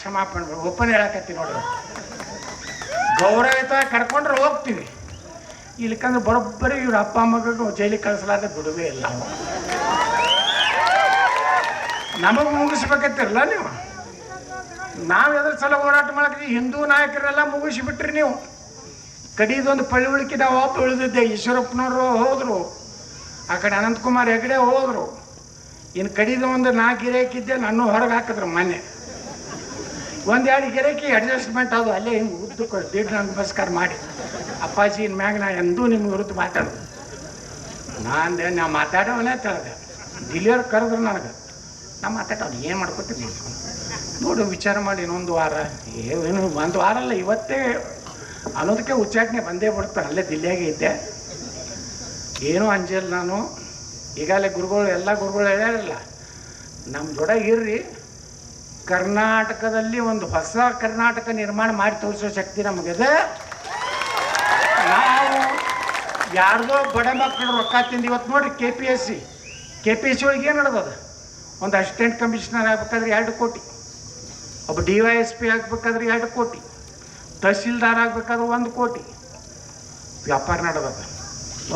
ಕ್ಷಮಾಪಣೆ ಬೇಡ ಒಪ್ಪನೆ ಹೇಳಕತ್ತಿ ನೋಡ್ರಿ. ಗೌರವಿತ ಕರ್ಕೊಂಡ್ರೆ ಹೋಗ್ತೀವಿ. ಇಲ್ಲಿಕಂದ್ರೆ ಬರೋಬ್ಬರಿ ಇವ್ರ ಅಪ್ಪ ಮಗಗೂ ಜೈಲಿಗೆ ಕಳಿಸಲಾರ್ದೆ ಬಿಡುವೇ ಇಲ್ಲ. ನಮಗೆ ಮುಗಿಸ್ಬೇಕತ್ತಿರಲ್ಲ ನೀವು? ನಾವು ಎದ್ರ ಸಲ ಹೋರಾಟ ಮಾಡಕ್ಕೆ ಹಿಂದೂ ನಾಯಕರೆಲ್ಲ ಮುಗಿಸಿಬಿಟ್ರಿ ನೀವು. ಕಡಿದೊಂದು ಪಳ್ಳಿ ಉಳಿಕೆ ನಾವು ಒಬ್ಬ ಉಳಿದಿದ್ದೆ ಈಶ್ವರಪ್ಪನವರು ಹೋದರು. ಆ ಕಡೆ ಅನಂತಕುಮಾರ್ ಹೆಗಡೆ ಹೋದರು. ಇನ್ನು ಕಡಿದ ಒಂದು ನಾಲ್ಕು ಇರೇಕಿದ್ದೆ ನಾನು ಹೊರಗೆ ಹಾಕಿದ್ರು ಮೊನ್ನೆ. ಒಂದು ಗಿರಕಿ ಅಡ್ಜಸ್ಟ್ಮೆಂಟ್ ಅದು. ಅಲ್ಲೇ ಹಿಂಗೆ ಉದ್ದಕ್ಕೆ ದೀಡ್ ನಮಸ್ಕಾರ ಮಾಡಿ. ಅಪ್ಪಾಜಿ ಮ್ಯಾಗ ನಾ ಎಂದೂ ನಿಮ್ಮ ವಿರುದ್ಧ ಮಾತಾಡೋದು ನಾಂದೆ ನಾ ಮಾತಾಡೋವನೇ ತಳದೆ ಡಿಲಿವರ್ ಕರೆದ್ರು ನನಗೆ. ನಾ ಮಾತಾಡೋದು ಏನು ಮಾಡ್ಕೊತೀನಿ ನೋಡು. ವಿಚಾರ ಮಾಡಿ ಇನ್ನೊಂದು ವಾರ. ಏನು, ಒಂದು ವಾರ ಅಲ್ಲ, ಇವತ್ತೇ ಅನ್ನೋದಕ್ಕೆ ಉಚ್ಚಾಟನೆ ಬಂದೇ ಬಿಡ್ತಾರೆ ಅಲ್ಲೇ ದಿಲ್ಲಿಯಾಗೆ ಇದ್ದೆ. ಏನೂ ಅಂಜಲ್ ನಾನು. ಈಗಾಗಲೇ ಗುರುಗಳು, ಎಲ್ಲ ಗುರುಗಳು ಹೇಳ್ಯಾರಲ್ಲ. ನಮ್ಮ ದೊಡ್ಡ ಇರ್ರಿ ಕರ್ನಾಟಕದಲ್ಲಿ ಒಂದು ಹೊಸ ಕರ್ನಾಟಕ ನಿರ್ಮಾಣ ಮಾಡಿ ತೋರಿಸೋ ಶಕ್ತಿ ನಮಗಿದೆ. ನಾವು ಯಾರ್ದೋ ಬಡ ಮಕ್ಕಳು ರೊಕ್ಕ ತಿಂದು ಇವತ್ತು ನೋಡ್ರಿ K P S C K P S C ಒಳಗೆ ಏನು ನಡೆದದ? ಒಂದು ಅಸಿಸ್ಟೆಂಟ್ ಕಮಿಷನರ್ ಆಗ್ಬೇಕಾದ್ರೆ ಎರಡು ಕೋಟಿ. ಒಬ್ಬ ಡಿ ವೈ ಎಸ್ ಪಿ ಆಗ್ಬೇಕಾದ್ರೆ ಎರಡು ಕೋಟಿ. ತಹಸೀಲ್ದಾರ್ ಆಗ್ಬೇಕಾದ್ರೆ ಒಂದು ಕೋಟಿ. ವ್ಯಾಪಾರ ನಡೆದದ.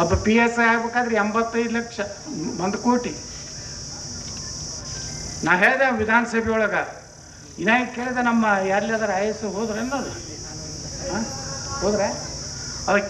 ಒಬ್ಬ ಪಿ ಎಸ್ ಐ ಆಗ್ಬೇಕಾದ್ರೆ ಎಂಬತ್ತೈದು ಲಕ್ಷ, ಒಂದು ಕೋಟಿ. ನಾ ಹೇಳಿದೆ ವಿಧಾನಸಭೆ ಒಳಗೆ ಇನ್ನ ಕೇಳಿದೆ ನಮ್ಮ ಯಾರ್ಲಿ ಆಯಸ್ಸು ಹೋದ್ರೆ ಹಾಂ? ಹೋದ್ರೆ? ಅದಕ್ಕೆ